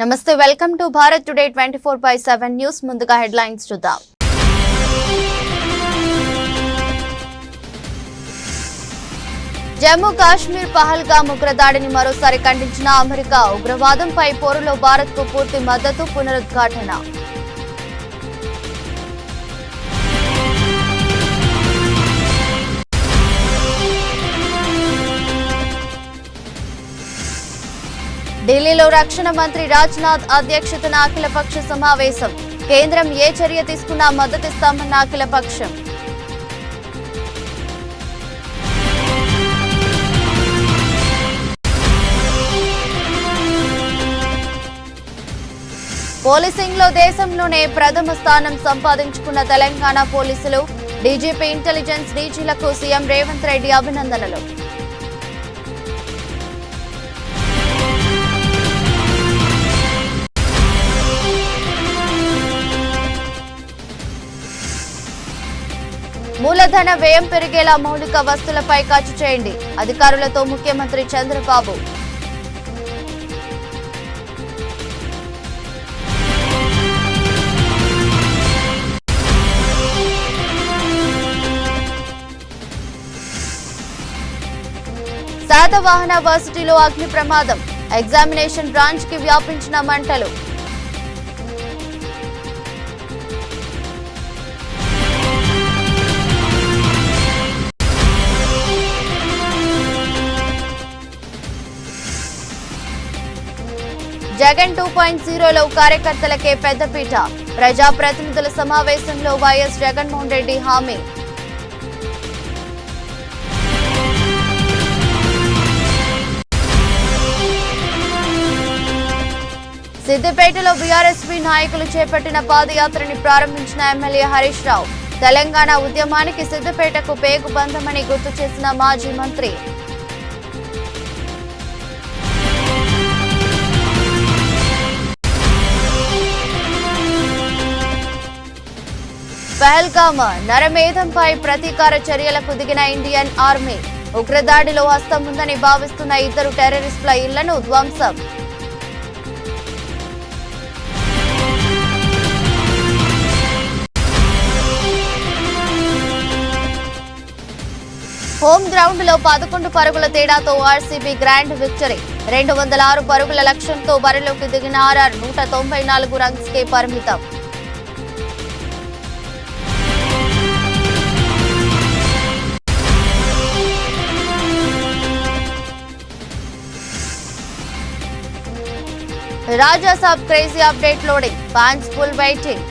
నమస్తే welcome to Bharat today twenty four by seven news. ముందుగా headlines చూద్దాం. జమ్మూ కాశ్మీర్ పహల్గా ఉగ్రదాడిని మరోసారి ఖండించిన అమెరికా ఉగ్రవాదంపై పోరులో భారత్కు పూర్తి మద్దతు పునరుద్ఘాటన. ఢిల్లీలో రక్షణ మంత్రి రాజ్నాథ్ అధ్యక్షతన అఖిలపక్ష సమావేశం. కేంద్రం ఏ చర్య తీసుకున్నా మద్దతిస్తామన్న అఖిలపక్షం. పోలీసింగ్లో దేశంలోనే ప్రథమ స్థానం సంపాదించుకున్న తెలంగాణ పోలీసులు డీజీపీ ఇంటెలిజెన్స్ డీజీలకు సీఎం రేవంత్ రెడ్డి అభినందనలు. మూలధన వ్యయం పెరిగేలా మౌలిక వస్తువులపై ఖర్చు చేయండి. అధికారులతో ముఖ్యమంత్రి చంద్రబాబు. శాతవాహన వర్సిటీలో అగ్ని ప్రమాదం. ఎగ్జామినేషన్ బ్రాంచ్కి వ్యాపించిన మంటలు. జగన్ టూ పాయింట్ జీరోలో కార్యకర్తలకే పెద్దపీట. ప్రజాప్రతినిధుల సమావేశంలో వైఎస్ జగన్మోహన్ రెడ్డి హామీ. సిద్దిపేటలో బీఆర్ఎస్పీ నాయకులు చేపట్టిన పాదయాత్రని ప్రారంభించిన ఎమ్మెల్యే హరీష్ రావు. తెలంగాణ ఉద్యమానికి సిద్దిపేటకు పేగు బంధమని గుర్తు చేసిన మాజీ మంత్రి. పహల్గామ నరమేధంపై ప్రతీకార చర్యలకు దిగిన ఇండియన్ ఆర్మీ ఉగ్రదాడిలో హస్తం ఉందని భావిస్తున్న ఇద్దరు టెర్రరిస్టుల ఇళ్ళను ధ్వంసం. హోమ్ గ్రౌండ్లో పదకొండు పరుగుల తేడాతో ఆర్సీబీ గ్రాండ్ విక్టరీ. రెండు వందల ఆరు పరుగుల లక్ష్యంతో బరిలోకి దిగిన ఆర్ఆర్ నూట తొంభై నాలుగు రన్స్ కే పరిమితం. Raja Saab crazy update loading fans full waiting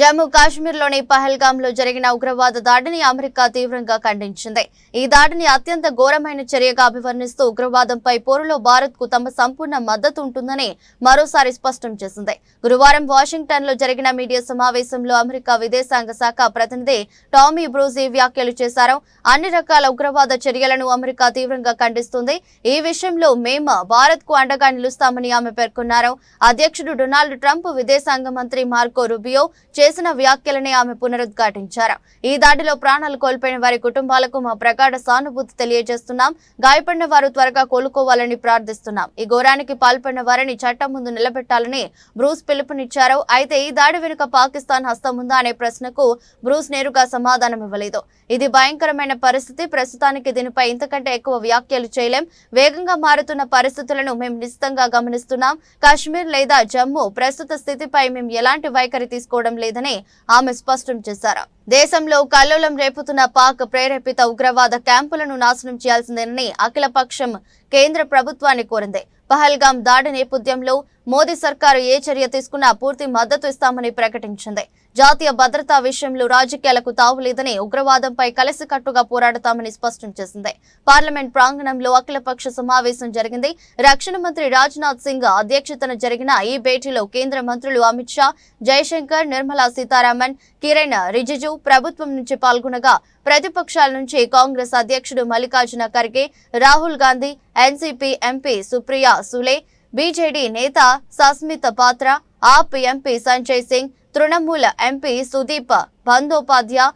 Jammu కాశ్మీర్లోని పహల్గాంలో జరిగిన ఉగ్రవాద దాడిని అమెరికా తీవ్రంగా ఖండించింది. ఈ దాడిని అత్యంత ఘోరమైన చర్యగా అభివర్ణిస్తూ ఉగ్రవాదంపై పోరులో భారత్కు తమ సంపూర్ణ మద్దతు ఉంటుందని మరోసారి స్పష్టం చేసింది. గురువారం వాషింగ్టన్లో జరిగిన మీడియా సమావేశంలో అమెరికా విదేశాంగ శాఖ ప్రతినిధి టామీ బ్రూజీ వ్యాఖ్యలు చేశారు. అన్ని రకాల ఉగ్రవాద చర్యలను అమెరికా తీవ్రంగా ఖండిస్తుంది. ఈ విషయంలో మేము భారత్కు అండగా నిలుస్తామని ఆమె పేర్కొన్నారు. అధ్యక్షుడు డొనాల్డ్ ట్రంప్ విదేశాంగ మంత్రి మార్కో రుబియో చేసిన వ్యాఖ్యలని ఆమె పునరుద్ఘాటించారు. ఈ దాడిలో ప్రాణాలు కోల్పోయిన వారి కుటుంబాలకు మా ప్రగాఢ సానుభూతి తెలియజేస్తున్నాం. గాయపడిన వారు త్వరగా కోలుకోవాలని ప్రార్థిస్తున్నాం. ఈ ఘోరానికి పాల్పడిన వారిని చట్టం ముందు నిలబెట్టాలని బ్రూస్ పిలుపునిచ్చారు. అయితే ఈ దాడి వెనుక పాకిస్తాన్ హస్తం ఉందా అనే ప్రశ్నకు బ్రూస్ నేరుగా సమాధానం ఇవ్వలేదు. ఇది భయంకరమైన పరిస్థితి. ప్రస్తుతానికి దీనిపై ఇంతకంటే ఎక్కువ వ్యాఖ్యలు చేయలేం. వేగంగా మారుతున్న పరిస్థితులను మేము నిశ్చితంగా గమనిస్తున్నాం. కాశ్మీర్ లేదా జమ్మూ ప్రస్తుత స్థితిపై మేము ఎలాంటి వైఖరి తీసుకోవడం లేదని ఆమె స్పష్టం చేశారు. దేశంలో కల్లోలం రేపుతున్న పాక్ ప్రేరేపిత ఉగ్రవాద క్యాంపులను నాశనం చేయాల్సిందేనని అఖిలపక్షం కేంద్ర ప్రభుత్వాన్ని కోరింది. పహల్గాం దాడి నేపథ్యంలో మోదీ సర్కారు ఏ చర్య తీసుకున్నా పూర్తి మద్దతు ఇస్తామని ప్రకటించింది. జాతీయ భద్రతా విషయంలో రాజకీయాలకు తావులేదని ఉగ్రవాదంపై కలిసికట్టుగా పోరాడతామని స్పష్టం చేసింది. పార్లమెంట్ ప్రాంగణంలో అఖిలపక్ష సమావేశం జరిగింది. రక్షణ మంత్రి రాజ్నాథ్ సింగ్ అధ్యక్షతన జరిగిన ఈ భేటీలో కేంద్ర మంత్రులు అమిత్ షా జయశంకర్ నిర్మలా సీతారామన్ కిరణ్ రిజిజు ప్రభుత్వం నుంచి పాల్గొనగా ప్రతిపక్షాల నుంచి కాంగ్రెస్ అధ్యక్షుడు Mallikarjuna Kharge Rahul Gandhi NCP MP Supriya Sule BJD నేత Sasmita Patra AAP MP Sanjay Singh Trinamool MP Sudip Bandyopadhyay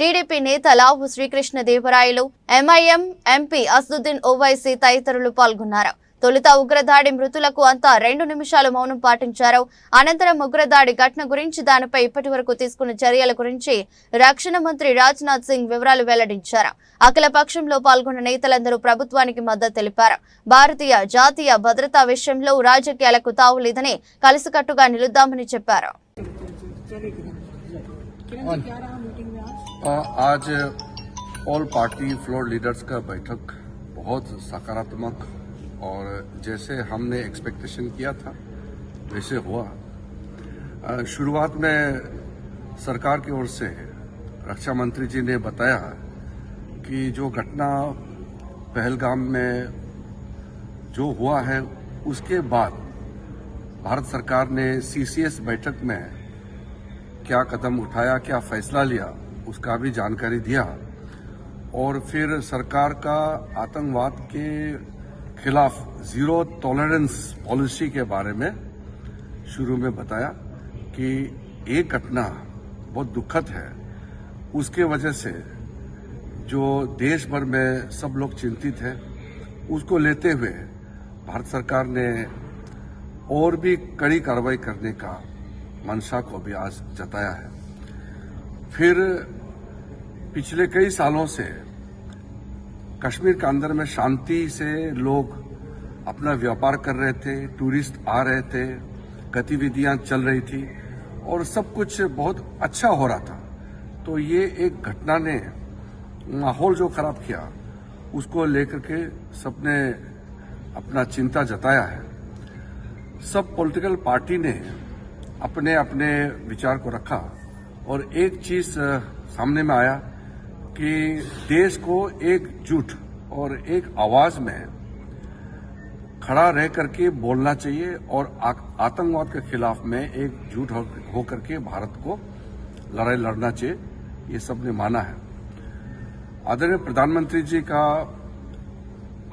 TDP నేత లావు శ్రీకృష్ణ దేవరాయలు ఎంఐఎం ఎంపీ అసదుద్దీన్ ఓవైసీ తదితరులు పాల్గొన్నారు. తొలుత ఉగ్రదాడి మృతులకు అంతా రెండు నిమిషాలు మౌనం పాటించారు. అనంతరం ఉగ్రదాడి ఘటన గురించి దానిపై ఇప్పటి వరకు తీసుకున్న చర్యల గురించి రక్షణ మంత్రి రాజ్నాథ్ సింగ్ వివరాలు వెల్లడించారు. అఖిల పక్షంలో పాల్గొన్న నేతలందరూ ప్రభుత్వానికి మద్దతు తెలిపారు. భారతీయ జాతీయ భద్రతా విషయంలో రాజకీయాలకు తావు లేదని కలిసికట్టుగా నిలుద్దామని చెప్పారు. आ, आज ऑल पार्टी फ्लोर लीडर्स का बैठक बहुत सकारात्मक और जैसे हमने एक्सपेक्टेशन किया था वैसे हुआ। शुरुआत में सरकार की ओर से रक्षा मंत्री जी ने बताया कि जो घटना पहलगाम में जो हुआ है उसके बाद भारत सरकार ने सीसीएस बैठक में क्या कदम उठाया, क्या फैसला लिया, उसका भी जानकारी दिया। और फिर सरकार का आतंकवाद के खिलाफ ज़ीरो टॉलरेंस पॉलिसी के बारे में शुरू में बताया कि एक घटना बहुत दुखद है। उसके वजह से जो देश भर में सब लोग चिंतित हैं, उसको लेते हुए भारत सरकार ने और भी कड़ी कार्रवाई करने का मंशा को भी आज जताया है। फिर पिछले कई सालों से कश्मीर के अंदर में शांति से लोग अपना व्यापार कर रहे थे, टूरिस्ट आ रहे थे, गतिविधियाँ चल रही थी और सब कुछ बहुत अच्छा हो रहा था। तो ये एक घटना ने माहौल जो खराब किया, उसको लेकर के सबने अपना चिंता जताया है। सब पॉलिटिकल पार्टी ने अपने अपने विचार को रखा और एक चीज़ सामने में आया कि देश को एकजुट और एक आवाज़ में खड़ा रह करके बोलना चाहिए और आतंकवाद के खिलाफ में एकजुट होकर के भारत को लड़ाई लड़ना चाहिए, ये सबने माना है। आदरणीय प्रधानमंत्री जी का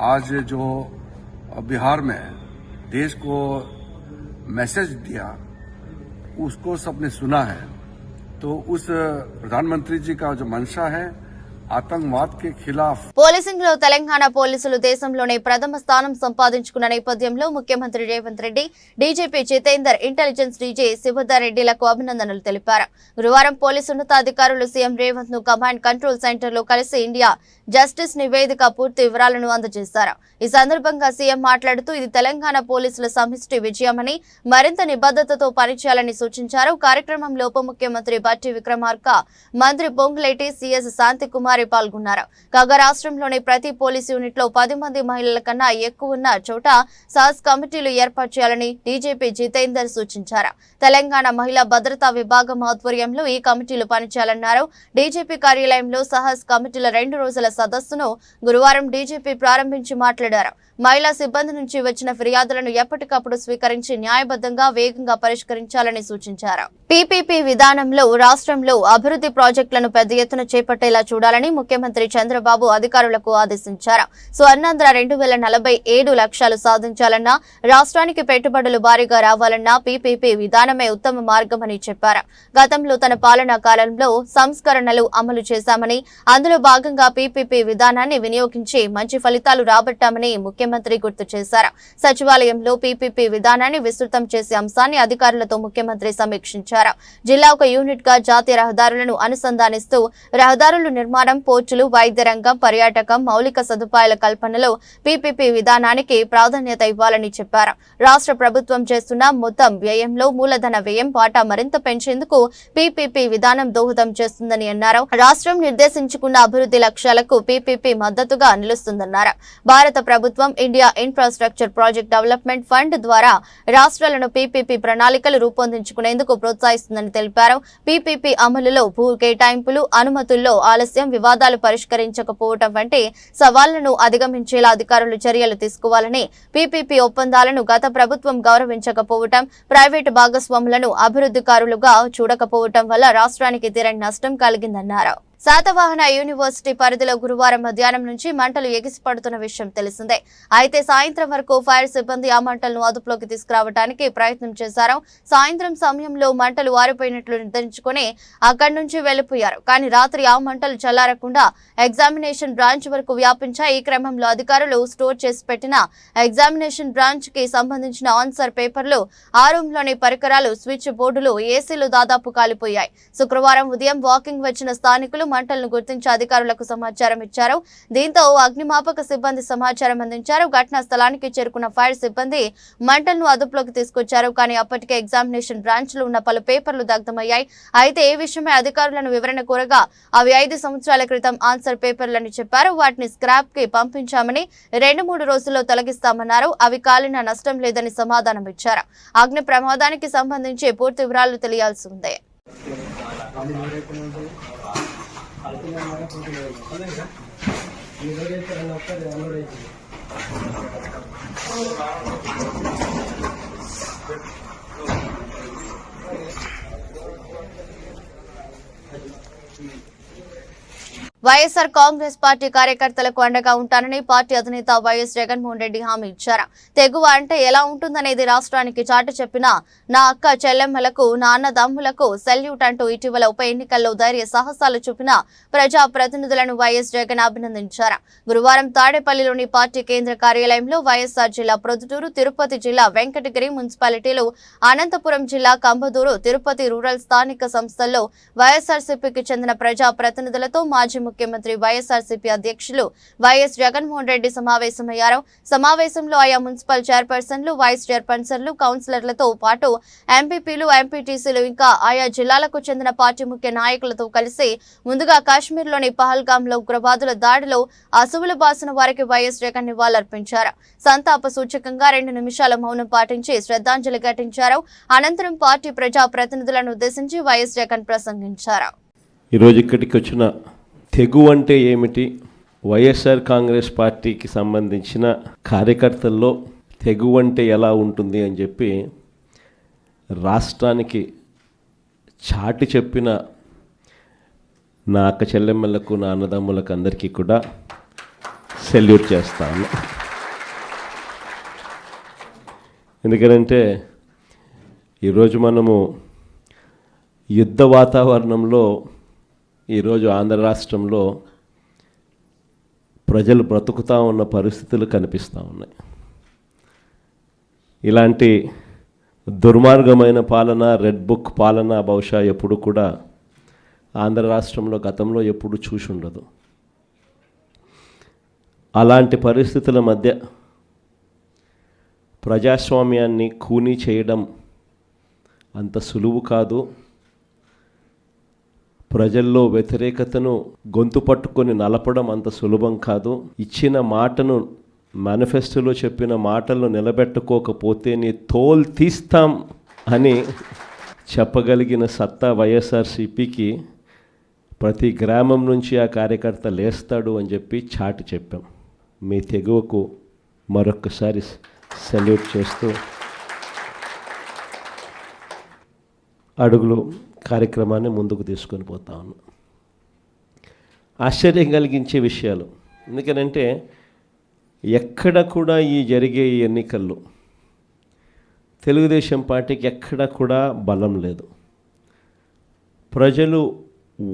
आज जो बिहार में देश को मैसेज दिया उसको सबने सुना है। तो उस प्रधानमंत्री जी का जो मंशा है आतंकवाद के खिलाफ పోలీసింగ్ లో తెలంగాణ పోలీసులు దేశంలోనే ప్రథమ స్థానం సంపాదించుకున్న నేపథ్యంలో ముఖ్యమంత్రి Revanth Reddy DGP Jitender intelligence DG Shivadhar రెడ్డిలకు అభినందనలు తెలిపారు గురువారం పోలీసు ఉన్నతాధికారులు సీఎం రేవంత్ ను కమాండ్ కంట్రోల్ సెంటర్ లో కలిసి ఇండియా జస్టిస్ నివేదిక పూర్తి వివరాలను అందజేశారు ఈ సందర్భంగా సీఎం మాట్లాడుతూ ఇది తెలంగాణ పోలీసుల సమిష్టి విజయమని మరింత నిబద్ధతతో పనిచేయాలని సూచించారు కార్యక్రమంలో ఉప ముఖ్యమంత్రి బట్టి విక్రమార్క మంత్రి పొంగులేటి సీఎస్ శాంతికుమారి పాల్గొన్నారు. కాగా రాష్ట్రంలోని ప్రతి పోలీస్ యూనిట్లో పది మంది మహిళల కన్నా ఎక్కువ ఉన్న చోట సాస్ కమిటీలు ఏర్పాటు చేయాలని డీజీపీ జితేందర్ సూచించారు. తెలంగాణ మహిళా భద్రతా విభాగం ఆధ్వర్యంలో ఈ కమిటీలు పనిచేయాలన్నారు. డీజీపీ కార్యాలయంలో సహస్ కమిటీల రెండు రోజుల సదస్సును గురువారం డీజీపీ ప్రారంభించి మాట్లాడారు. మహిళా సిబ్బంది నుంచి వచ్చిన ఫిర్యాదులను ఎప్పటికప్పుడు స్వీకరించి న్యాయబద్ధంగా వేగంగా పరిష్కరించాలని సూచించారు. పీపీపీ విధానంలో రాష్ట్రంలో అభివృద్ధి ప్రాజెక్టులను పెద్ద ఎత్తున చేపట్టేలా చూడాలని చేయాలని ముఖ్యమంత్రి చంద్రబాబు అధికారులకు ఆదేశించారు. స్వర్ణాంధ్ర రెండు వేల నలభై ఏడు లక్ష్యాలు సాధించాలన్నా రాష్ట్రానికి పెట్టుబడులు భారీగా రావాలన్నా పీపీపీ విధానమే ఉత్తమ మార్గమని చెప్పారు. గతంలో తన పాలనా కాలంలో సంస్కరణలు అమలు చేశామని అందులో భాగంగా పీపీపీ విధానాన్ని వినియోగించి మంచి ఫలితాలు రాబట్టామని ముఖ్యమంత్రి గుర్తు చేశారు. సచివాలయంలో పీపీపీ విధానాన్ని విస్తృతం చేసే అంశాన్ని అధికారులతో ముఖ్యమంత్రి సమీక్షించారు. జిల్లా ఒక యూనిట్గా జాతీయ రహదారులను అనుసంధానిస్తూ రహదారుల నిర్మాణం పోర్టులు వైద్య రంగం పర్యాటకం మౌలిక సదుపాయాల కల్పనలో పీపీపీ విధానానికి ప్రాధాన్యత ఇవ్వాలని చెప్పారు. రాష్ట్ర ప్రభుత్వం చేస్తున్న మొత్తం వ్యయంలో మూలధన వ్యయం వాటా మరింత పెంచేందుకు పీపీపీ విధానం దోహదం చేస్తుందని అన్నారు. రాష్ట్రం నిర్దేశించుకున్న అభివృద్ధి లక్ష్యాలకు పీపీపీ మద్దతుగా నిలుస్తుందన్నారు. భారత ప్రభుత్వం India infrastructure project development fund ద్వారా రాష్ట్రాలను పీపీపీ ప్రణాళికలు రూపొందించుకునేందుకు ప్రోత్సహిస్తుందని తెలిపారు. పీపీపీ అమలులో భూ కేటాయింపులు అనుమతుల్లో ఆలస్యం వివాదాలు పరిష్కరించకపోవటం వంటి సవాళ్ళను అధిగమించేలా అధికారులు చర్యలు తీసుకోవాలని పీపీపీ ఒప్పందాలను గత ప్రభుత్వం గౌరవించకపోవటం ప్రైవేటు భాగస్వాములను అభివృద్ధికారులుగా చూడకపోవటం వల్ల రాష్ట్రానికి తీరని నష్టం కలిగిందన్నారు. శాతవాహన యూనివర్సిటీ పరిధిలో గురువారం మధ్యాహ్నం నుంచి మంటలు ఎగిసిపడుతున్న విషయం తెలిసిందే. అయితే సాయంత్రం వరకు ఫైర్ సిబ్బంది ఆ మంటలను అదుపులోకి తీసుకురావడానికి ప్రయత్నం చేశారు. సాయంత్రం సమయంలో మంటలు ఆరిపోయినట్లు నిర్ధారించుకుని అక్కడి నుంచి వెళ్ళిపోయారు కానీ రాత్రి ఆ మంటలు చల్లారకుండా ఎగ్జామినేషన్ బ్రాంచ్ వరకు వ్యాపించాయి. ఈ క్రమంలో అధికారులు స్టోర్ చేసి పెట్టిన ఎగ్జామినేషన్ బ్రాంచ్కి సంబంధించిన ఆన్సర్ పేపర్లు ఆ రూమ్లోని పరికరాలు స్విచ్ బోర్డులు ఏసీలు దాదాపు కాలిపోయాయి. శుక్రవారం ఉదయం వాకింగ్ వచ్చిన స్థానికులు మంటలను గుర్తించి అధికారులకు సమాచారం ఇచ్చారు. దీంతో అగ్నిమాపక సిబ్బంది సమాచారం అందించారు. ఘటనా స్థలానికి చేరుకున్న ఫైర్ సిబ్బంది మంటలను అదుపులోకి తీసుకొచ్చారు. కానీ అప్పటికే ఎగ్జామినేషన్ బ్రాంచ్లో ఉన్న పలు పేపర్లు దగ్ధమయ్యాయి. అయితే ఈ విషయమై అధికారులను వివరణ కోరగా అవి ఐదు సంవత్సరాల క్రితం ఆన్సర్ పేపర్లని చెప్పారు. వాటిని స్క్రాప్కి పంపించామని రెండు మూడు రోజుల్లో తొలగిస్తామన్నారు. అవి కాలిన నష్టం లేదని సమాధానం ఇచ్చారు. అగ్ని ప్రమాదానికి సంబంధించి పూర్తి వివరాలు తెలియాల్సి ఉంది. ಹೋಗ್ತಾರೆ వైఎస్ఆర్ కాంగ్రెస్ పార్టీ కార్యకర్తలకు అండగా ఉంటానని పార్టీ అధినేత వైఎస్ జగన్మోహన్ రెడ్డి హామీ ఇచ్చారు. తెగువ అంటే ఎలా ఉంటుందనేది రాష్ట్రానికి చాటు చెప్పిన నా అక్క చెల్లెమ్మలకు నాన్నదమ్ములకు సెల్యూట్ అంటూ ఇటీవల ఉప ఎన్నికల్లో ధైర్య సాహసాలు చూపిన ప్రజా ప్రతినిధులను వైఎస్ జగన్ అభినందించారు. గురువారం తాడేపల్లిలోని పార్టీ కేంద్ర కార్యాలయంలో వైఎస్ఆర్ జిల్లా ప్రొద్దుటూరు తిరుపతి జిల్లా వెంకటగిరి మున్సిపాలిటీలు అనంతపురం జిల్లా కంబదూరు తిరుపతి రూరల్ స్థానిక సంస్థల్లో వైఎస్ఆర్సీపీకి చెందిన ప్రజా ప్రతినిధులతో మాజీ ముఖ్యమంత్రి వైఎస్ఆర్సీపీ అధ్యక్షులు వైఎస్ జగన్మోహన్ రెడ్డి సమావేశమయ్యారు. సమావేశంలో ఆయా మున్సిపల్ చైర్పర్సన్లు వైస్ చైర్పర్సన్లు కౌన్సిలర్లతో పాటు ఎంపీపీలు ఎంపీటీసీలు ఇంకా ఆయా జిల్లాలకు చెందిన పార్టీ ముఖ్య నాయకులతో కలిసి ముందుగా కాశ్మీర్లోని పహల్గాంలో ఉగ్రవాదుల దాడిలో అసువులు బాసిన వారికి వైఎస్ జగన్ నివాళులర్పించారు. సంతాప సూచకంగా రెండు నిమిషాల మౌనం పాటించి శ్రద్ధాంజలి ఘటించారు. అనంతరం పార్టీ ప్రజా ప్రతినిధులను ఉద్దేశించి వైఎస్ జగన్ ప్రసంగించారు. ఈరోజు ఇక్కడికి వచ్చిన తెగు అంటే ఏమిటి? వైఎస్ఆర్ కాంగ్రెస్ పార్టీకి సంబంధించిన కార్యకర్తల్లో తెగు అంటే ఎలా ఉంటుంది అని చెప్పి రాష్ట్రానికి చాటి చెప్పిన నా అక్క చెల్లెమ్మలకు నా అన్నదమ్ములకు అందరికీ కూడా సెల్యూట్ చేస్తాను. ఎందుకనంటే ఈరోజు మనము యుద్ధ వాతావరణంలో ఈరోజు ఆంధ్ర రాష్ట్రంలో ప్రజలు బ్రతుకుతూ ఉన్న పరిస్థితులు కనిపిస్తూ ఉన్నాయి. ఇలాంటి దుర్మార్గమైన పాలన రెడ్ బుక్ పాలన బహుశా ఎప్పుడు కూడా ఆంధ్ర రాష్ట్రంలో గతంలో ఎప్పుడు చూసి ఉండదు. అలాంటి పరిస్థితుల మధ్య ప్రజాస్వామ్యాన్ని కూనీ చేయడం అంత సులువు కాదు. ప్రజల్లో వ్యతిరేకతను గొంతు పట్టుకొని నలపడం అంత సులభం కాదు. ఇచ్చిన మాటను మేనిఫెస్టోలో చెప్పిన మాటలను నిలబెట్టుకోకపోతే నీ తోల్ తీస్తాం అని చెప్పగలిగిన సత్తా వైఎస్ఆర్సీపీకి ప్రతి గ్రామం నుంచి ఆ కార్యకర్త లేస్తాడు అని చెప్పి చాటి చెప్పాం. మీ తెగువకు మరొక్కసారి సెల్యూట్ చేస్తూ అడుగులు కార్యక్రమాన్ని ముందుకు తీసుకొని పోతా ఉన్నాం. ఆశ్చర్యం కలిగించే విషయాలు. ఎందుకనంటే ఎక్కడ కూడా ఈ జరిగే ఈ ఎన్నికల్లో తెలుగుదేశం పార్టీకి ఎక్కడ కూడా బలం లేదు. ప్రజలు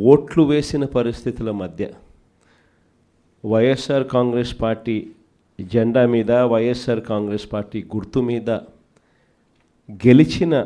ఓట్లు వేసిన పరిస్థితుల మధ్య వైఎస్ఆర్ కాంగ్రెస్ పార్టీ జెండా మీద వైఎస్ఆర్ కాంగ్రెస్ పార్టీ గుర్తు మీద గెలిచిన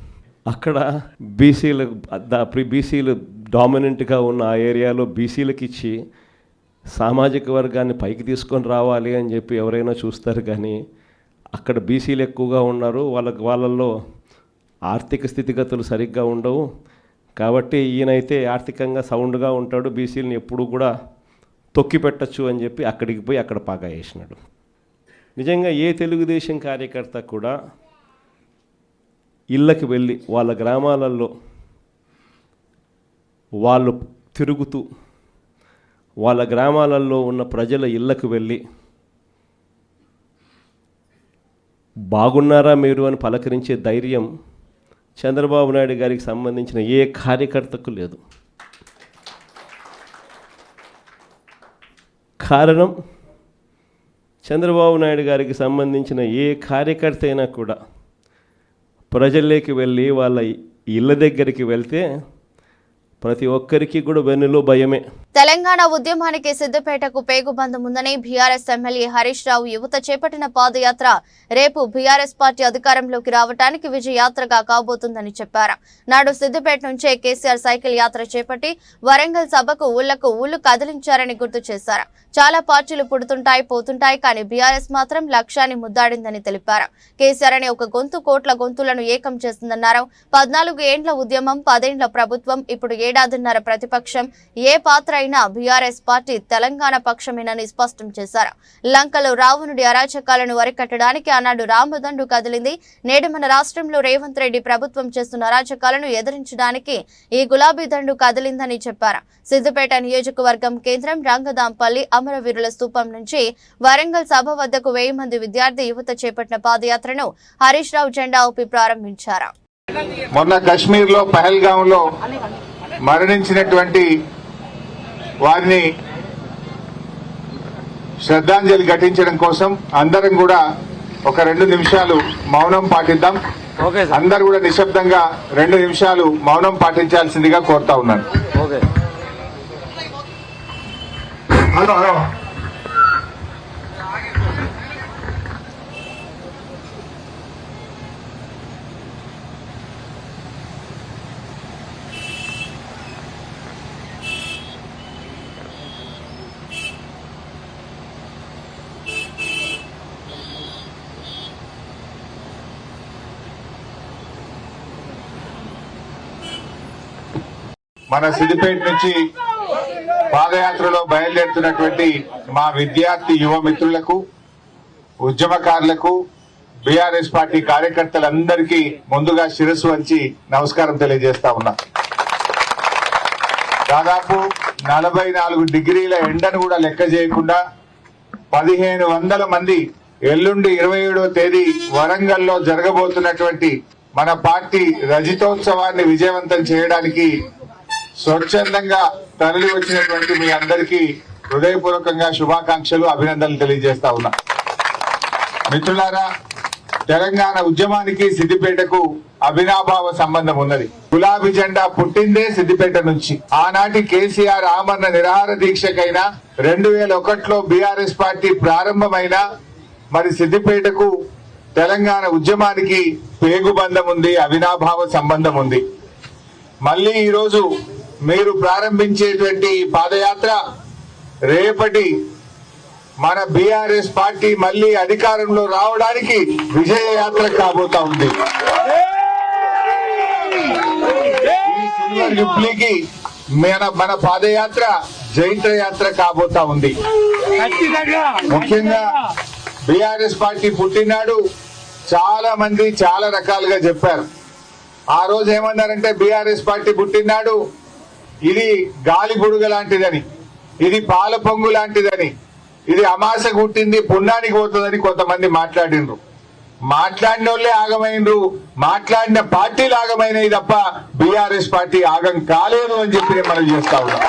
అక్కడ బీసీలు బీసీలు డామినెంట్గా ఉన్న ఆ ఏరియాలో బీసీలకు ఇచ్చి సామాజిక వర్గాన్ని పైకి తీసుకొని రావాలి అని చెప్పి ఎవరైనా చూస్తారు కానీ అక్కడ బీసీలు ఎక్కువగా ఉన్నారు. వాళ్ళకి వాళ్ళల్లో ఆర్థిక స్థితిగతులు సరిగ్గా ఉండవు. కాబట్టి ఈయనైతే ఆర్థికంగా సౌండ్గా ఉంటాడు. బీసీలను ఎప్పుడు కూడా తొక్కి పెట్టచ్చు అని చెప్పి అక్కడికి పోయి అక్కడ పాగా వేసినాడు నిజంగా ఏ తెలుగుదేశం కార్యకర్త కూడా ఇళ్ళకి వెళ్ళి వాళ్ళ గ్రామాలలో వాళ్ళు తిరుగుతూ వాళ్ళ గ్రామాలలో ఉన్న ప్రజల ఇళ్ళకు వెళ్ళి బాగున్నారా మీరు? అని పలకరించే ధైర్యం చంద్రబాబు నాయుడు గారికి సంబంధించిన ఏ కార్యకర్తకు లేదు. కారణం చంద్రబాబు నాయుడు గారికి సంబంధించిన ఏ కార్యకర్త అయినా కూడా ప్రజల్లోకి వెళ్ళి వాళ్ళ ఇళ్ళ దగ్గరికి వెళ్తే ప్రతి ఒక్కరికి కూడా వెన్నులో భయమే. తెలంగాణ ఉద్యమానికి సిద్దిపేటకు పేగుబంధం ఉందని బీఆర్ఎస్ ఎమ్మెల్యే హరీష్ రావు యువత చేపట్టిన పాదయాత్ర రేపు బీఆర్ఎస్ పార్టీ అధికారంలోకి రావడానికి విజయయాత్రగా కాబోతుందని చెప్పారు. నాడు సిద్దిపేట నుంచే కేసీఆర్ సైకిల్ యాత్ర చేపట్టి వరంగల్ సభకు ఊళ్ళకు ఊళ్ళు కదిలించారని గుర్తు చేశారు. చాలా పార్టీలు పుడుతుంటాయి పోతుంటాయి కానీ బీఆర్ఎస్ మాత్రం లక్ష్యాన్ని ముద్దాడిందని తెలిపారు. కేసీఆర్ అనే ఒక గొంతు కోట్ల గొంతులను ఏకం చేస్తుందన్నారు. పద్నాలుగు ఏండ్ల ఉద్యమం పదేండ్ల ప్రభుత్వం ఇప్పుడు ఏడాదిన్నర ప్రతిపక్షం ఏ పాత్ర అయినా బీఆర్ఎస్ పార్టీ తెలంగాణ పక్షమేనని స్పష్టం చేశారు. లంకలో రావణుడి అరాచకాలను వరికట్టడానికి ఆనాడు రామదండు కదిలింది. నేడు మన రాష్ట్రంలో రేవంత్ రెడ్డి ప్రభుత్వం చేస్తున్న అరాచకాలను ఎదిరించడానికి ఈ గులాబీ దండు కదిలిందని చెప్పారు. సిద్దిపేట నియోజకవర్గం కేంద్రం రంగదాంపల్లి అమరవీరుల స్థూపం నుంచి వరంగల్ సభ వద్దకు వెయ్యి మంది విద్యార్థి యువత చేపట్టిన పాదయాత్రను హరీష్ రావు జెండా ఊపి ప్రారంభించారు. మొన్న కశ్మీర్లో పహల్గాం లో మరణించినటువంటి వారిని శ్రద్ధాంజలి ఘటించడం కోసం అందరం కూడా ఒక రెండు నిమిషాలు మౌనం పాటిద్దాం. అందరు కూడా నిశ్శబ్దంగా రెండు నిమిషాలు మౌనం పాటించాల్సిందిగా కోరుతా ఉన్నాను. మన సిద్దిపేట నుంచి పాదయాత్రలో బయలుదేరుతున్నటువంటి మా విద్యార్థి యువ మిత్రులకు ఉద్యమకారులకు బీఆర్ఎస్ పార్టీ కార్యకర్తలందరికీ ముందుగా శిరస్సు వంచి నమస్కారం తెలియజేస్తా ఉన్నా. దాదాపు నలభై నాలుగు డిగ్రీల ఎండను కూడా లెక్క చేయకుండా పదిహేను వందల మంది ఎల్లుండి ఇరవై ఏడో తేదీ వరంగల్లో జరగబోతున్నటువంటి మన పార్టీ రజితోత్సవాన్ని విజయవంతం చేయడానికి స్వచ్ఛందంగా తరలి వచ్చినటువంటి మీ అందరికీ హృదయపూర్వకంగా శుభాకాంక్షలు అభినందనలు తెలియజేస్తా ఉన్నా. మిత్రులారా తెలంగాణ ఉద్యమానికి సిద్దిపేటకు అవినాభావ సంబంధం ఉన్నది. గులాబీ జెండా పుట్టిందే సిద్దిపేట నుంచి. ఆనాటి కేసీఆర్ ఆమరణ నిరాహార దీక్షకైనా రెండు వేల ఒకటిలో బీఆర్ఎస్ పార్టీ ప్రారంభమైన మరి సిద్దిపేటకు తెలంగాణ ఉద్యమానికి పేగుబంధం ఉంది అవినాభావ సంబంధం ఉంది. మళ్ళీ ఈరోజు మీరు ప్రారంభించేటువంటి ఈ పాదయాత్ర రేపటి మన బీఆర్ఎస్ పార్టీ మళ్ళీ అధికారంలో రావడానికి విజయ యాత్ర కాబోతా ఉంది. సిల్వర్ జూబ్లీకి మన మన పాదయాత్ర జైత్ర యాత్ర కాబోతా ఉంది. ముఖ్యంగా బీఆర్ఎస్ పార్టీ పుట్టినాడు చాలా మంది చాలా రకాలుగా చెప్పారు. ఆ రోజు ఏమన్నారంటే బీఆర్ఎస్ పార్టీ పుట్టినాడు ఇది గాలి బుడుగ లాంటిదని ఇది పాల పొంగు లాంటిదని ఇది అమాస కుట్టింది పుణ్యానికి పోతుందని కొంతమంది మాట్లాడిండ్రు. మాట్లాడిన వాళ్ళే ఆగమైనరు మాట్లాడిన పార్టీలు ఆగమైనవి తప్ప బీఆర్ఎస్ పార్టీ ఆగం కాలేదు అని చెప్పి నేను మనం చేస్తా ఉన్నాం.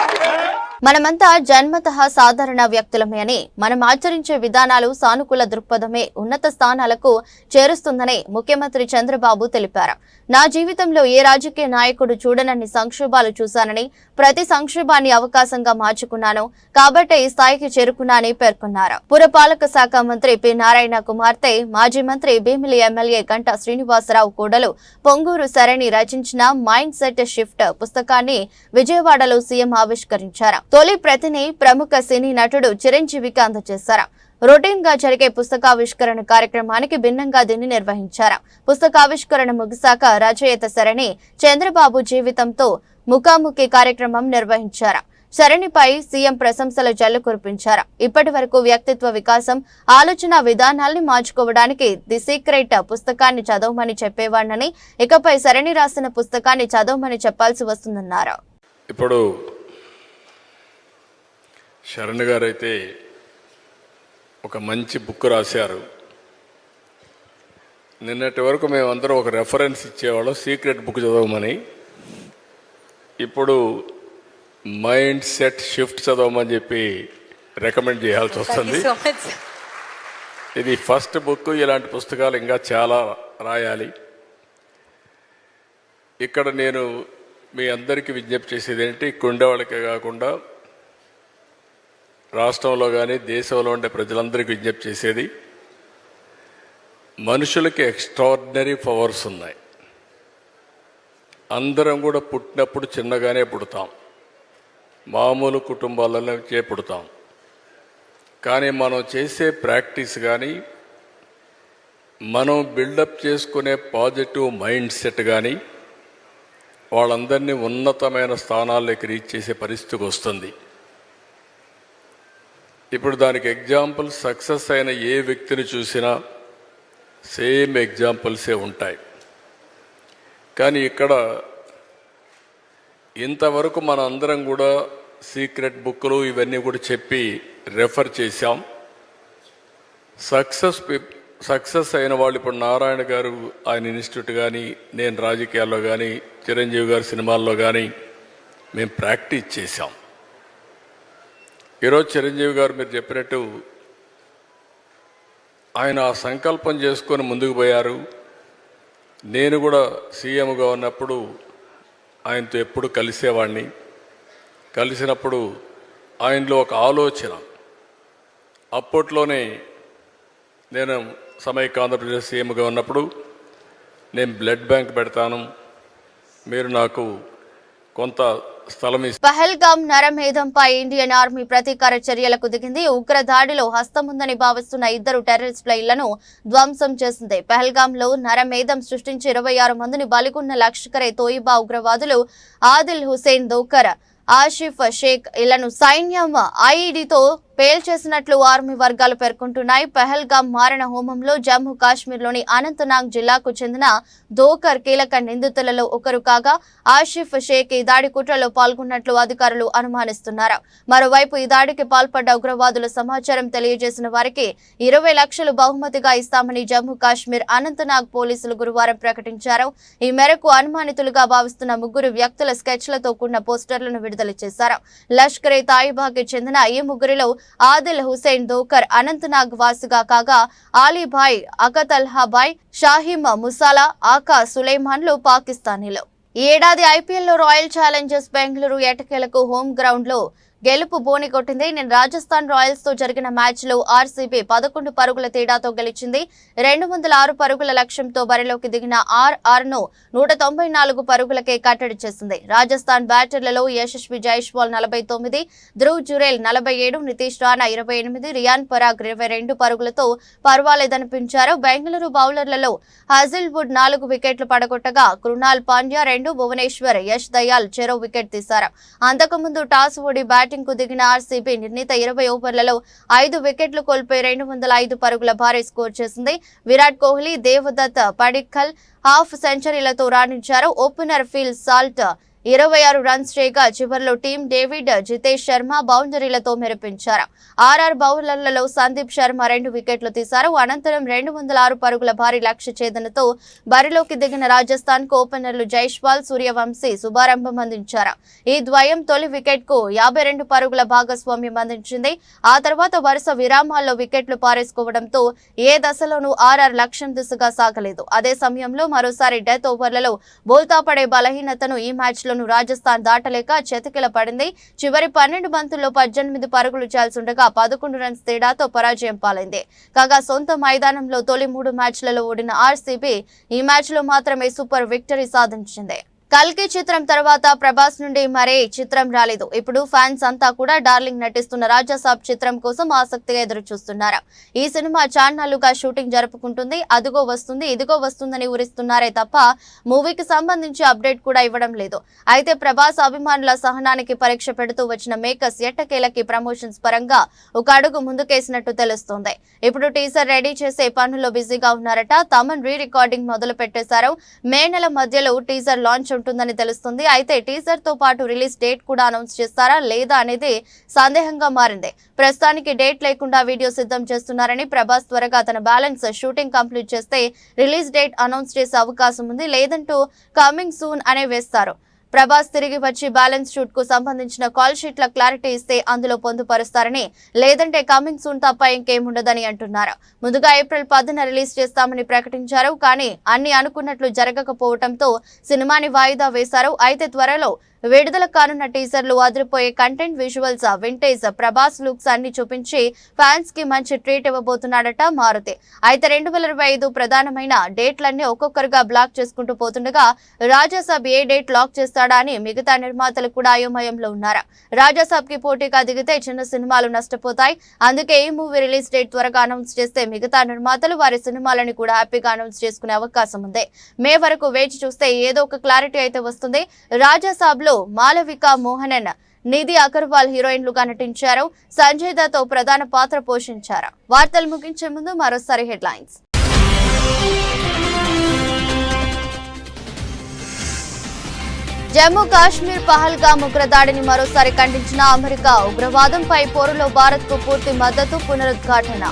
మనమంతా జన్మత సాధారణ వ్యక్తులమే అని మనం ఆచరించే విధానాలు సానుకూల దృక్పథమే ఉన్నత స్థానాలకు చేరుస్తుందని ముఖ్యమంత్రి చంద్రబాబు తెలిపారు. నా జీవితంలో ఏ రాజకీయ నాయకుడు చూడనన్ని సంక్షోభాలు చూశానని ప్రతి సంక్షోభాన్ని అవకాశంగా మార్చుకున్నాను. కాబట్టే ఈ స్థాయికి చేరుకున్నానని పేర్కొన్నారు. పురపాలక శాఖ మంత్రి పి. నారాయణ కుమార్తె మాజీ మంత్రి భీమిలి ఎమ్మెల్యే గంటా శ్రీనివాసరావు కూడలు పొంగూరు సరణి రచించిన మైండ్ సెట్ షిఫ్ట్ పుస్తకాన్ని విజయవాడలో సీఎం ఆవిష్కరించారు. తొలి ప్రతిని ప్రముఖ సినీ నటుడు చిరంజీవికి అందజేశారు. రొటీన్గా జరిగే పుస్తకావిష్కరణ కార్యక్రమానికి భిన్నంగా దీన్ని నిర్వహించారు. పుస్తకావిష్కరణ ముగిశాక రచయిత సరణి చంద్రబాబు జీవితంతో ముఖాముఖి కార్యక్రమం నిర్వహించారు. శరణిపై సీఎం ప్రశంసల జల్లు కురిపించారు. ఇప్పటి వరకు వ్యక్తిత్వ వికాసం ఆలోచన విధానాల్ని మార్చుకోవడానికి ది సీక్రెట్ పుస్తకాన్ని చదవమని చెప్పేవాడినని ఇకపై శరణి రాసిన పుస్తకాన్ని చదవమని చెప్పాల్సి వస్తుందన్నారు. ఇప్పుడు శరణ్ గారైతే ఒక మంచి బుక్ రాశారు. నిన్నటి వరకు మేమందరం ఒక రెఫరెన్స్ ఇచ్చేవాళ్ళం సీక్రెట్ బుక్ చదవమని. ఇప్పుడు మైండ్ సెట్ షిఫ్ట్ చదవమని చెప్పి రికమెండ్ చేయాల్సి వస్తుంది. ఇది ఫస్ట్ బుక్ ఇలాంటి పుస్తకాలు ఇంకా చాలా రాయాలి. ఇక్కడ నేను మీ అందరికీ విజ్ఞప్తి చేసేది ఏంటి? ఇక్కడ ఉండేవాళ్ళకే కాకుండా రాష్ట్రంలో కానీ దేశంలో ఉండే ప్రజలందరికీ విజ్ఞప్తి చేసేది మనుషులకి ఎక్స్ట్రాడినరీ పవర్స్ ఉన్నాయి. అందరం కూడా పుట్టినప్పుడు చిన్నగానే పుడతాం. మామూలు కుటుంబాలలో పుడతాం. కానీ మనం చేసే ప్రాక్టీస్ కానీ మనం బిల్డప్ చేసుకునే పాజిటివ్ మైండ్ సెట్ కానీ వాళ్ళందరినీ ఉన్నతమైన స్థానాల్లోకి రీచ్ చేసే పరిస్థితికి వస్తుంది. ఇప్పుడు దానికి ఎగ్జాంపుల్ సక్సెస్ అయిన ఏ వ్యక్తిని చూసినా సేమ్ ఎగ్జాంపుల్సే ఉంటాయి. కానీ ఇక్కడ ఇంతవరకు మన అందరం కూడా సీక్రెట్ బుక్లు ఇవన్నీ కూడా చెప్పి రెఫర్ చేశాం. సక్సెస్ సక్సెస్ అయిన వాళ్ళు ఇప్పుడు నారాయణ గారు ఆయన ఇన్స్టిట్యూట్ కానీ నేను రాజకీయాల్లో కానీ చిరంజీవి గారు సినిమాల్లో కానీ మేము ప్రాక్టీస్ చేశాం. ఈరోజు చిరంజీవి గారు మీరు చెప్పినట్టు ఆయన ఆ సంకల్పం చేసుకొని ముందుకు పోయారు. నేను కూడా సీఎంగా ఉన్నప్పుడు ఆయనతో ఎప్పుడు కలిసేవాడిని కలిసినప్పుడు ఆయనలో ఒక ఆలోచన. అప్పట్లోనే నేను సమైక్య ఆంధ్రప్రదేశ్ సీఎంగా ఉన్నప్పుడు నేను బ్లడ్ బ్యాంక్ పెడతాను. మీరు నాకు కొంత స్థలం పహల్గాం నరమేధంపై ఇండియన్ ఆర్మీ ప్రతీకార చర్యలకు దిగింది. ఉగ్ర దాడిలో హస్తముందని భావిస్తున్న ఇద్దరు టెర్రరిస్టుల ఇళ్ళను ధ్వంసం చేసింది. పహల్గాం లో నరమేధం సృష్టించి ఇరవై ఆరు మందిని బలిగొన్న లష్కరే తోయిబా ఉగ్రవాదులు ఆదిల్ హుసేన్ దోకర్ ఆషిఫ్ షేక్ ఇళ్ళను సైన్యం ఐఈడితో పేల్చేసినట్లు ఆర్మీ వర్గాలు పేర్కొంటున్నాయి. పహల్గాం మారణ హోమంలో జమ్మూ కాశ్మీర్లోని అనంతనాగ్ జిల్లాకు చెందిన దోకర్ కీలక నిందితులలో ఒకరు కాగా ఆషిఫ్ షేక్ ఈ దాడి కుట్రలో పాల్గొన్నట్లు అధికారులు అనుమానిస్తున్నారు. మరోవైపు ఈ దాడికి పాల్పడ్డ ఉగ్రవాదుల సమాచారం తెలియజేసిన వారికి ఇరవై లక్షలు బహుమతిగా ఇస్తామని జమ్మూ కాశ్మీర్ అనంతనాగ్ పోలీసులు గురువారం ప్రకటించారు. ఈ మేరకు అనుమానితులుగా భావిస్తున్న ముగ్గురు వ్యక్తుల స్కెచ్లతో కూడిన పోస్టర్లను విడుదల చేశారు. లష్కరే తాయిబాకి చెందిన ఈ ముగ్గురిలో ఆదిల్ హుసేన్ దోకర్ అనంతనాగ్ వాసుగా కాగా ఆలీభాయ్ అకతల్హాబాయ్ షాహిమ్ ముసాలా ఆకా సులైమాన్లు పాకిస్తానీలు. ఈ ఏడాది ఐపీఎల్లో రాయల్ ఛాలెంజర్స్ బెంగళూరు ఎటకేలకు హోమ్ గ్రౌండ్లో గెలుపు బోని కొట్టింది. నేను రాజస్థాన్ రాయల్స్తో జరిగిన మ్యాచ్లో ఆర్సీబీ పదకొండు పరుగుల తేడాతో గెలిచింది. రెండు వందల ఆరు పరుగుల లక్ష్యంతో బరిలోకి దిగిన ఆర్ఆర్ను నూట తొంభై నాలుగు పరుగులకే కట్టడి చేసింది. రాజస్థాన్ బ్యాటర్లలో యశస్వి జైష్వాల్ నలభై తొమ్మిది ధ్రువ్ జురేల్ నలభై ఏడు నితీష్ రాణా ఇరవై ఎనిమిది రియాన్ పరాగ్ ఇరవై రెండు పరుగులతో పర్వాలేదనిపించారు. బెంగళూరు బౌలర్లలో హజిల్వుడ్ నాలుగు వికెట్లు పడగొట్టగా కృణాల్ పాండ్యా రెండు భువనేశ్వర్ యష్ దయాల్ చెరో వికెట్ తీశారు. అంతకుముందు టాస్ ఓడి బ్యాట్ బ్యాటింగ్కు దిగిన ఆర్సీబీ నిర్ణీత ఇరవై ఓవర్లలో ఐదు వికెట్లు కోల్పోయి రెండు వందల ఐదు పరుగుల భారీ స్కోర్ చేసింది. విరాట్ కోహ్లీ దేవదత్ పడిక్కల్ హాఫ్ సెంచరీలతో రాణించారు. ఓపెనర్ ఫీల్ సాల్ట్ ఇరవై ఆరు రన్స్ చేయగా చివరిలో టీం డేవిడ్ జితేష్ శర్మ బౌండరీలతో మెరిపించారు. ఆర్ఆర్ బౌలర్లలో సందీప్ శర్మ రెండు వికెట్లు తీశారు. అనంతరం రెండు వందల ఆరు పరుగుల భారీ లక్ష్య ఛేదనతో బరిలోకి దిగిన రాజస్థాన్కు ఓపెనర్లు జైష్వాల్ సూర్యవంశీ శుభారంభం అందించారు. ఈ ద్వయం తొలి వికెట్కు యాభై రెండు పరుగుల భాగస్వామ్యం అందించింది. ఆ తర్వాత వరుస విరామాల్లో వికెట్లు పారేసుకోవడంతో ఏ దశలోనూ ఆర్ఆర్ లక్ష్యం దిశగా సాగలేదు. అదే సమయంలో మరోసారి డెత్ ఓవర్లలో బోల్తా పడే బలహీనతను ఈ మ్యాచ్లో లోను రాజస్థాన్ దాటలేక చేతికిల పడింది. చివరి పన్నెండు బంతుల్లో పద్దెనిమిది పరుగులు చేయాల్సిండగా పదకొండు రన్స్ తేడాతో పరాజయం పాలైంది. కాగా సొంత మైదానంలో తొలి మూడు మ్యాచ్లలో ఓడిన ఆర్సీబీ ఈ మ్యాచ్లో మాత్రమే సూపర్ విక్టరీ సాధించింది. కల్కి చిత్రం తర్వాత ప్రభాస్ నుండి మరే చిత్రం రాలేదు. ఇప్పుడు ఫ్యాన్స్ అంతా కూడా డార్లింగ్ నటిస్తున్న రాజాసాబ్ చిత్రం కోసం ఆసక్తిగా ఎదురు చూస్తున్నారు ఈ సినిమా చాన్నాళ్ళుగా షూటింగ్ జరుపుకుంటుంది. అదిగో వస్తుంది ఇదిగో వస్తుందని ఊరిస్తున్నారే తప్ప మూవీకి సంబంధించి అప్డేట్ కూడా ఇవ్వడం లేదు. అయితే ప్రభాస్ అభిమానుల సహనానికి పరీక్ష పెడుతూ వచ్చిన మేకర్స్ ఎట్టకేలకి ప్రమోషన్స్ పరంగా ఒక అడుగు ముందుకేసినట్టు తెలుస్తోంది. ఇప్పుడు టీజర్ రెడీ చేసే పనుల్లో బిజీగా ఉన్నారట. తమన్ రీ రికార్డింగ్ మొదలు పెట్టేశారు మే నెల మధ్యలో టీజర్ లాంచ్ ఉంటుందని తెలుస్తుంది. అయితే టీజర్తో పాటు రిలీజ్ డేట్ కూడా అనౌన్స్ చేస్తారా లేదా అనేది సందేహంగా మారింది. ప్రస్తుతానికి డేట్ లేకుండా వీడియో సిద్ధం చేస్తున్నారని ప్రభాస్ త్వరగా తన బ్యాలెన్స్ షూటింగ్ కంప్లీట్ చేస్తే రిలీజ్ డేట్ అనౌన్స్ చేసే అవకాశం ఉంది. లేదంటూ కమింగ్ సూన్ అనే వేస్తారు. ప్రభాస్ తిరిగి వచ్చి బ్యాలెన్స్ షూట్కు సంబంధించిన కాల్ షీట్ల క్లారిటీ ఇస్తే అందులో పొందుపరుస్తారని లేదంటే కమింగ్ సూన్ తప్ప ఇంకేముండదని అంటున్నారు. ముందుగా ఏప్రిల్ పదిన రిలీజ్ చేస్తామని ప్రకటించారు కానీ అన్ని అనుకున్నట్లు జరగకపోవడంతో సినిమాని వాయిదా వేశారు. అయితే త్వరలో విడుదల కానున్న టీజర్లు అదిరిపోయే content visuals vintage Prabhas looks అన్ని చూపించి ఫ్యాన్స్కి మంచి ట్రీట్ ఇవ్వబోతున్నాడట మారుతి. అయితే రెండు వేల ఇరవై ఐదు ప్రధానమైన డేట్లన్నీ ఒక్కొక్కరుగా బ్లాక్ చేసుకుంటూ పోతుండగా రాజాసాబ్ ఏ డేట్ లాక్ చేస్తాడా అని మిగతా నిర్మాతలు కూడా అయోమయంలో ఉన్నారు? రాజాసాబ్కి పోటీగా దిగితే చిన్న సినిమాలు నష్టపోతాయి. అందుకే ఈ మూవీ రిలీజ్ డేట్ త్వరగా అనౌన్స్ చేస్తే మిగతా నిర్మాతలు వారి సినిమాలని కూడా హ్యాపీగా అనౌన్స్ చేసుకునే అవకాశం ఉంది. మే వరకు వేచి చూస్తే ఏదో ఒక క్లారిటీ అయితే వస్తుంది. రాజాసాబ్లో మాలవిక మోహనన్ నిధి అగర్వాల్ హీరోయిన్లుగా నటించారు. సంజయ్ దత్తో ప్రధాన పాత్ర పోషించారు. వార్తలు ముగించే ముందు మరోసారి హెడ్లైన్స్. జమ్మూ కాశ్మీర్ పహల్గా ఉగ్రదాడిని మరోసారి ఖండించిన అమెరికా ఉగ్రవాదంపై పోరులో భారత్కు పూర్తి మద్దతు పునరుద్ఘాటన.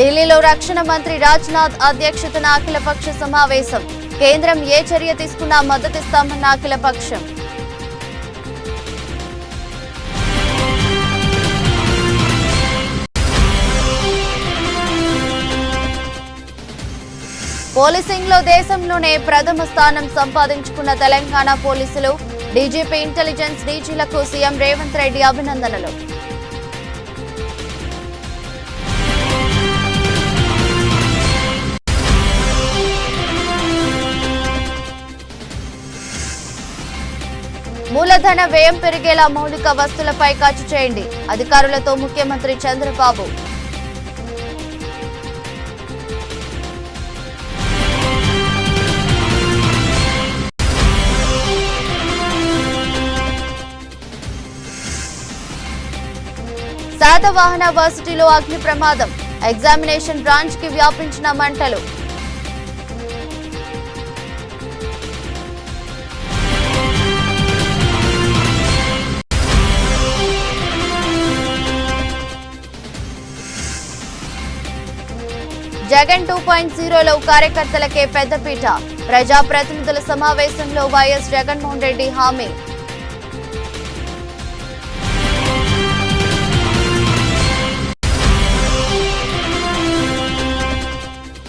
ఢిల్లీలో రక్షణ మంత్రి రాజ్నాథ్ అధ్యక్షతన అఖిలపక్ష సమావేశం. కేంద్రం ఏ చర్య తీసుకున్నా మద్దతిస్తామన్న అఖిలపక్షం. పోలీసింగ్లో దేశంలోనే ప్రథమ స్థానం సంపాదించుకున్న తెలంగాణ పోలీసులు డీజీపీ ఇంటెలిజెన్స్ డీజీలకు సీఎం రేవంత్ రెడ్డి అభినందనలు. మూలధన వ్యయం పెరిగేలా మౌలిక వస్తువులపై ఖర్చు చేయండి. అధికారులతో ముఖ్యమంత్రి చంద్రబాబు. శాతవాహన వర్సిటీలో అగ్ని ప్రమాదం. ఎగ్జామినేషన్ బ్రాంచ్కి వ్యాపించిన మంటలు. జగన్ టూ పాయింట్ జీరోలో కార్యకర్తలకే పెద్దపీట. ప్రజాప్రతినిధుల సమావేశంలో వైఎస్ జగన్మోహన్ రెడ్డి హామీ.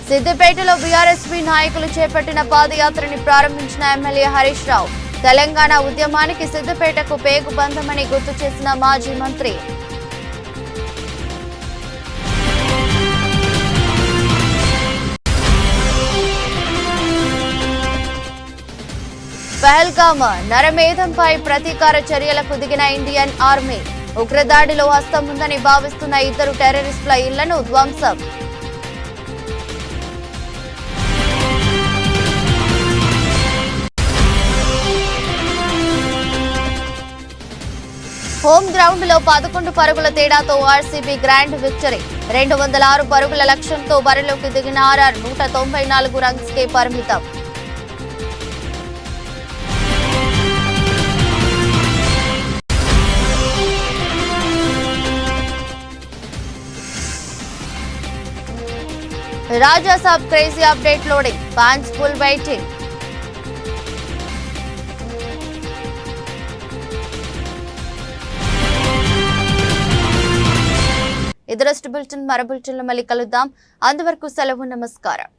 సిద్దిపేటలో బీఆర్ఎస్పీ నాయకులు చేపట్టిన పాదయాత్రని ప్రారంభించిన ఎమ్మెల్యే హరీష్ రావు. తెలంగాణ ఉద్యమానికి సిద్దిపేటకు పేగు బంధమని గుర్తు చేసిన మాజీ మంత్రి. పహల్గామా నరమేధంపై ప్రతీకార చర్యలకు దిగిన ఇండియన్ ఆర్మీ. ఉగ్రదాడిలో హస్తం ఉందని భావిస్తున్న ఇద్దరు టెర్రరిస్టుల ఇళ్ళను ధ్వంసం. హోమ్ గ్రౌండ్లో పదకొండు పరుగుల తేడాతో ఆర్సీబీ గ్రాండ్ విక్టరీ. రెండు వందల ఆరు పరుగుల లక్ష్యంతో బరిలోకి దిగిన ఆర్ఆర్ నూట తొంభై నాలుగు రన్స్ కే పరిమితం. Raja Saab crazy update loading fans full waiting. ఇదరస్ట్ bulletin మరో బులెటిన్లో మళ్ళీ కలుద్దాం. అంతవరకు సెలవు నమస్కారం.